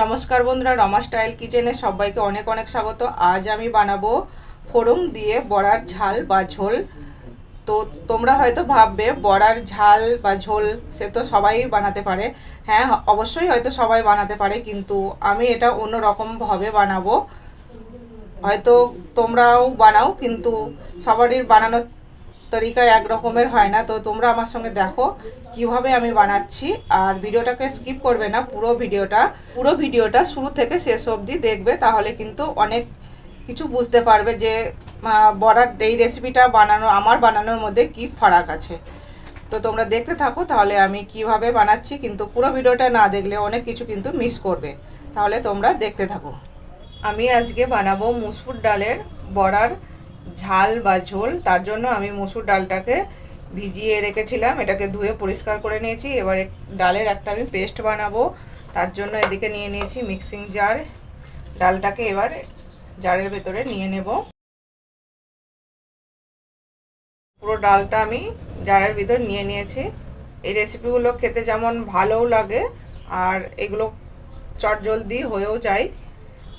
নমস্কার বন্ধুরা, রমা স্টাইল কিচেনে সবাইকে অনেক অনেক স্বাগত। আজ আমি বানাবো ফোড়ন দিয়ে বড়ার ঝাল বা ঝোল। তো তোমরা হয়তো ভাববে, বড়ার ঝাল বা ঝোল সে তো সবাই বানাতে পারে। হ্যাঁ অবশ্যই হয়তো সবাই বানাতে পারে, কিন্তু আমি এটা অন্য রকমভাবে বানাবো। হয়তো তোমরাও বানাও, কিন্তু সবারই বানানোর তরিকা এক রকমের হয় না, তো তোমরা আমার সঙ্গে দেখো কীভাবে আমি বানাচ্ছি। আর ভিডিওটাকে স্কিপ করবে না, পুরো ভিডিওটা পুরো ভিডিওটা শুরু থেকে শেষ অবধি দেখবে, তাহলে কিন্তু অনেক কিছু বুঝতে পারবে যে বড়ার এই রেসিপিটা বানানো, আমার বানানোর মধ্যে কি ফারাক আছে। তো তোমরা দেখতে থাকো, তাহলে আমি কীভাবে বানাচ্ছি, কিন্তু পুরো ভিডিওটা না দেখলে অনেক কিছু কিন্তু মিস করবে। তাহলে তোমরা দেখতে থাকো। আমি আজকে বানাবো মুসুর ডালের বড়ার ঝাল বা ঝোল, তার জন্য আমি মসুর ডালটাকে ভিজিয়ে রেখেছিলাম। এটাকে ধুয়ে পরিষ্কার করে নিয়েছি। এবার ডালের একটা আমি পেস্ট বানাবো। তার জন্য এদিকে নিয়ে নিয়েছি মিক্সিং জার। ডালটাকে এবার জারের ভেতরে নিয়ে নেব। পুরো ডালটা আমি জারের ভিতর নিয়ে নিয়েছি। এই রেসিপিগুলো খেতে যেমন ভালোও লাগে, আর এগুলো চটজলদি হয়েও যায়।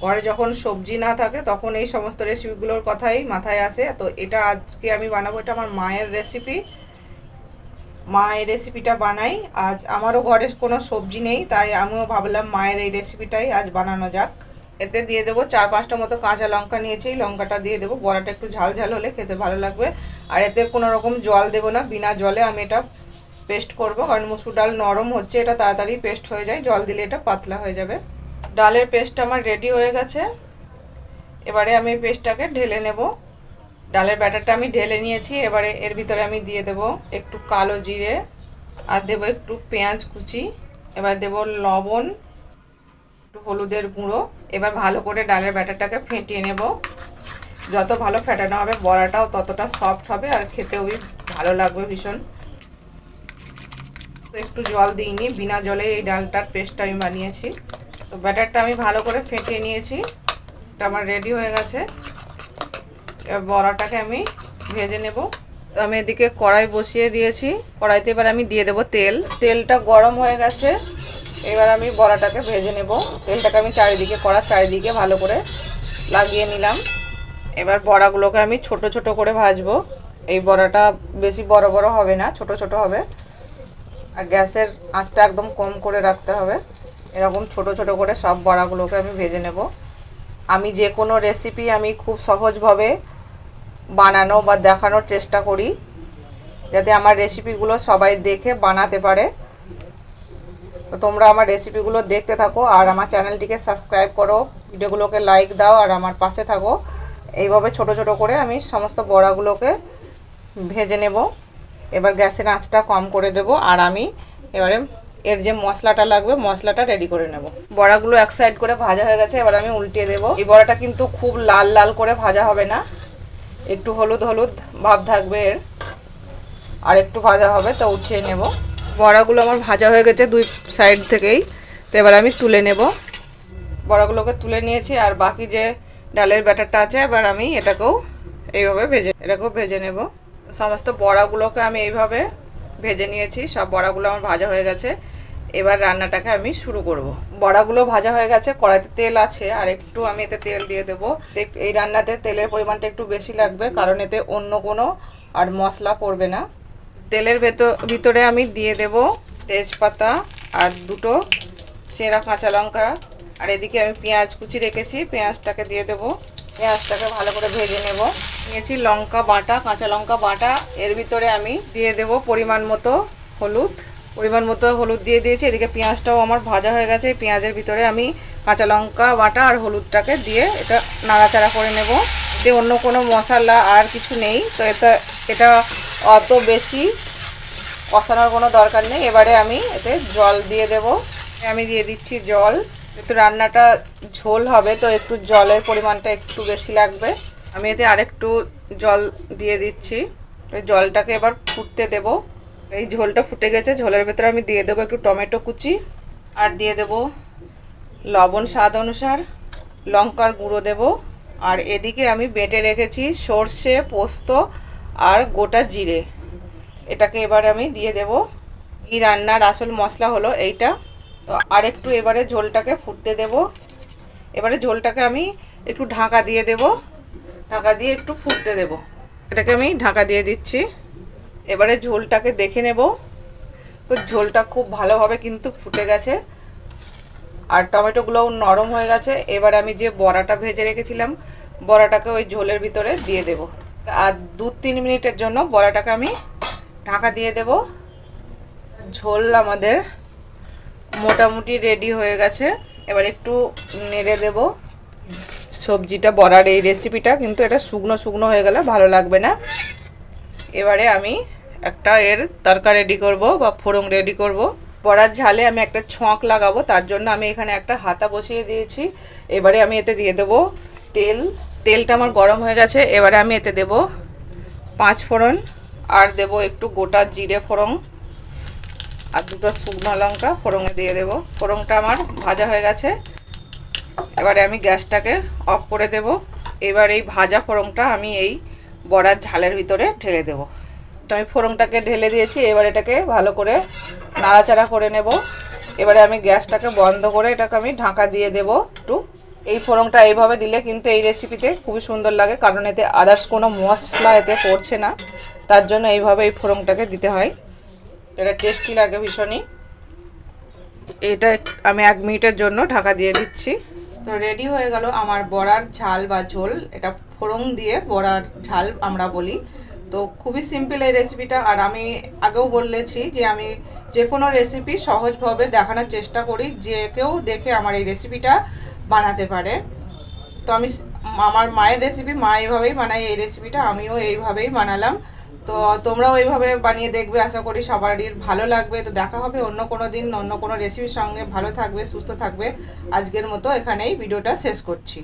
ঘরে যখন সবজি না থাকে, তখন এই সমস্ত রেসিপিগুলোর কথাই মাথায় আসে। তো এটা আজকে আমি বানাবো, এটা আমার মায়ের রেসিপি মা এই রেসিপিটা বানাই আজ আমারও ঘরে কোনো সবজি নেই, তাই আমিও ভাবলাম মায়ের এই রেসিপিটাই আজ বানানো যাক। এতে দিয়ে দেবো চার পাঁচটা মতো কাঁচা লঙ্কা নিয়েছি, লঙ্কাটা দিয়ে দেবো। বড়াটা একটু ঝাল ঝাল হলে খেতে ভালো লাগবে। আর এতে কোনো রকম জল দেবো না, বিনা জলে আমি এটা পেস্ট করব। কারণ মুসুর ডাল নরম হচ্ছে, এটা তাড়াতাড়ি পেস্ট হয়ে যায়, জল দিলে এটা পাতলা হয়ে যাবে। ডালের পেস্ট আমার রেডি হয়ে গেছে। এবারে আমি পেস্টটাকে ঢেলে নেব। ডালের ব্যাটারটা আমি ঢেলে নিয়েছি, এবারে এর ভিতরে আমি দিয়ে দেব একটু কালো জিরে আর দেবো একটু পেঁয়াজ কুচি, এবার দেব লবণ, একটু হলুদের গুঁড়ো, এবার ভালো করে ডালের ব্যাটারটাকে ফেটিয়ে নেব। যত ভালো ফেটানো হবে, বড়াটাও ততটা সফট হবে আর খেতেও ভালো লাগবে ভীষণ। একটু জল দিইনি, বিনা জলে এই ডালটার পেস্টটা আমি বানিয়েছি। তো ব্যাটারটা আমি ভালো করে ফেটিয়ে নিয়েছি। এটা আমার রেডি হয়ে গেছে। এবার বড়াটাকে আমি ভেজে নেব। তো আমি এদিকে কড়াই বসিয়ে দিয়েছি। কড়াইতে এবার আমি দিয়ে দেব তেল। তেলটা গরম হয়ে গেছে। এবার আমি বড়াটাকে ভেজে নেব। তেলটাকে আমি চারিদিকে, কড়ার চারিদিকে ভালো করে লাগিয়ে নিলাম। এবার বড়াগুলোকে আমি ছোট ছোট করে ভাজবো। এই বড়াটা বেশি বড় বড় হবে না, ছোট ছোট হবে। আর গ্যাসের আঁচটা একদম কম করে রাখতে হবে। এরকম ছোট ছোট করে সব বড়াগুলোকে আমি ভেজে নেব। আমি যে কোনো রেসিপি আমি খুব সহজভাবে বানানো বা দেখানোর চেষ্টা করি, যাতে আমার রেসিপিগুলো সবাই দেখে বানাতে পারে। তো তোমরা আমার রেসিপিগুলো দেখতে থাকো আর আমার চ্যানেলটিকে সাবস্ক্রাইব করো, ভিডিওগুলোকে লাইক দাও আর আমার পাশে থাকো। এইভাবে ছোট ছোট করে আমি সমস্ত বড়াগুলোকে ভেজে নেব। এবার গ্যাসের আঁচটা কম করে দেব আর আমি এবারে এর যে মশলাটা লাগবে, মশলাটা রেডি করে নেব। বড়াগুলো এক সাইড করে ভাজা হয়ে গেছে, এবার আমি উল্টিয়ে দেব। এই বড়াটা কিন্তু খুব লাল লাল করে ভাজা হবে না। একটু হলুদ হলুদ ভাব থাকবে এর। আর একটু ভাজা হবে, তো উঠিয়ে নেব। বড়াগুলো আমার ভাজা হয়ে গেছে দুই সাইড থেকেই, তো এবার আমি তুলে নেব। বড়াগুলোকে তুলে নিয়েছি, আর বাকি যে ডালের ব্যাটারটা আছে, এবার আমি এটাকেও এইভাবে ভেজে, এটাকেও ভেজে নেব। সমস্ত বড়াগুলোকে আমি এইভাবে ভেজে নিয়েছি, সব বড়াগুলো আমার ভাজা হয়ে গেছে। এবার রান্নাটাকে আমি শুরু করব। বড়াগুলো ভাজা হয়ে গেছে, কড়াইতে তেল আছে, আর একটু আমি এতে তেল দিয়ে দেবো। এই রান্নাতে তেলের পরিমাণটা একটু বেশি লাগবে, কারণ এতে অন্য কোনো আর মশলা পড়বে না। তেলের ভেতর, ভিতরে আমি দিয়ে দেব তেজপাতা আর দুটো চেরা কাঁচা লঙ্কা। আর এদিকে আমি পেঁয়াজ কুচি রেখেছি, পেঁয়াজটাকে দিয়ে দেব। পেঁয়াজটাকে ভালো করে ভেজে নেব। নিয়েছি লঙ্কা বাটা, কাঁচা লঙ্কা বাটা। এর ভিতরে আমি দিয়ে দেব পরিমাণ মতো হলুদ। পরিমাণ মতো হলুদ দিয়ে দিয়েছি। এদিকে পেঁয়াজটাও আমার ভাজা হয়ে গেছে। পেঁয়াজের ভিতরে আমি কাঁচা লঙ্কা বাটা আর হলুদটাকে দিয়ে এটা নাড়াচাড়া করে নেব। এতে অন্য কোনো মশলা আর কিছু নেই। তো এটা এটা অত বেশি কষানোর কোনো দরকার নেই। এবারে আমি এতে জল দিয়ে দেব। আমি দিয়ে দিচ্ছি জল। একটু রান্নাটা ঝোল হবে, তো একটু জলের পরিমাণটা একটু বেশি লাগবে। আমি এতে আরেকটু জল দিয়ে দিচ্ছি। জলটাকে এবার ফুটতে দেব। এই ঝোলটা ফুটে গেছে, ঝোলের ভেতরে আমি দিয়ে দেবো একটু টমেটো কুচি আর দিয়ে দেব লবণ স্বাদ অনুসার, লঙ্কার গুঁড়ো দেব। আর এদিকে আমি বেটে রেখেছি সর্ষে, পোস্ত আর গোটা জিরে। এটাকে এবারে আমি দিয়ে দেব। এই রান্নার আসল মশলা হলো এইটা। তো আর একটু এবারে ঝোলটাকে ফুটতে দেব। এবারে ঝোলটাকে আমি একটু ঢাকা দিয়ে দেব। ঢাকা দিয়ে একটু ফুটতে দেব। এটাকে আমি ঢাকা দিয়ে দিচ্ছি। এবারে ঝোলটাকে দেখে নেব। তো ঝোলটা খুব ভালোভাবে কিন্তু ফুটে গেছে। আর টমেটোগুলোও নরম হয়ে গেছে। এবার আমি যে বড়াটা ভেজে রেখেছিলাম, বড়াটাকে ওই ঝোলের ভিতরে দিয়ে দেব। আর দু তিন মিনিটের জন্য বড়াটাকে আমি ঢাকা দিয়ে দেব। ঝোল আমাদের মোটামুটি রেডি হয়ে গেছে। এবার একটু নেড়ে দেব। সবজিটা বড়ার এই রেসিপিটা কিন্তু এটা শুকনো শুকনো হয়ে গেলে ভালো লাগবে না। এবারে আমি একটা এর তরকা রেডি করব বা ফোড়ং রেডি করব। বড়ার ঝালে আমি একটা ছঁক লাগাবো, তার জন্য আমি এখানে একটা হাতা বসিয়ে দিয়েছি। এবারে আমি এতে দিয়ে দেবো তেল। তেলটা আমার গরম হয়ে গেছে, এবারে আমি এতে দেব পাঁচ ফোড়ন, আর দেব একটু গোটা জিরে ফোড়ন, আর দুটো শুকনো লঙ্কা ফোড়ঙে দিয়ে দেব। ফোড়নটা আমার ভাজা হয়ে গেছে। এবারে আমি গ্যাসটাকে অফ করে দেব। এবার এই ভাজা ফোড়নটা আমি এই বড়ার ঝালের ভিতরে ঢেলে দেব। তো আমি ফোড়নটাকে ঢেলে দিয়েছি, এবার এটাকে ভালো করে নাড়াচাড়া করে নেব। এবারে আমি গ্যাসটাকে বন্ধ করে এটাকে আমি ঢাকা দিয়ে দেব একটু। এই ফোড়নটা এইভাবে দিলে কিন্তু এই রেসিপিতে খুবই সুন্দর লাগে, কারণ এতে আদার্স কোনো মশলা এতে পড়ছে না। তার জন্য এইভাবে এই ফোড়নটাকে দিতে হয়। এটা টেস্টি লাগে ভীষণই। এটা আমি এক মিনিটের জন্য ঢাকা দিয়ে দিচ্ছি। তো রেডি হয়ে গেল আমার বড়ার ঝাল বা ঝোল। এটা ফোড়ন দিয়ে বড়ার ঝাল আমরা বলি। তো খুবই সিম্পল এই রেসিপিটা আর আমি আগেও বলেছি যে আমি যে কোনো রেসিপি সহজভাবে দেখানোর চেষ্টা করি, যে কেউ দেখে আমার এই রেসিপিটা বানাতে পারে। তো আমি আমার মায়ের রেসিপি মা এইভাবেই বানায়, এই রেসিপিটা আমিও এইভাবেই বানালাম। তো তোমরাও এইভাবে বানিয়ে দেখবে, আশা করি সবারই ভালো লাগবে। তো দেখা হবে অন্য কোনো দিন, অন্য কোনো রেসিপির সঙ্গে। ভালো থাকবে, সুস্থ থাকবে। আজকের মতো এখানেই ভিডিওটা শেষ করছি।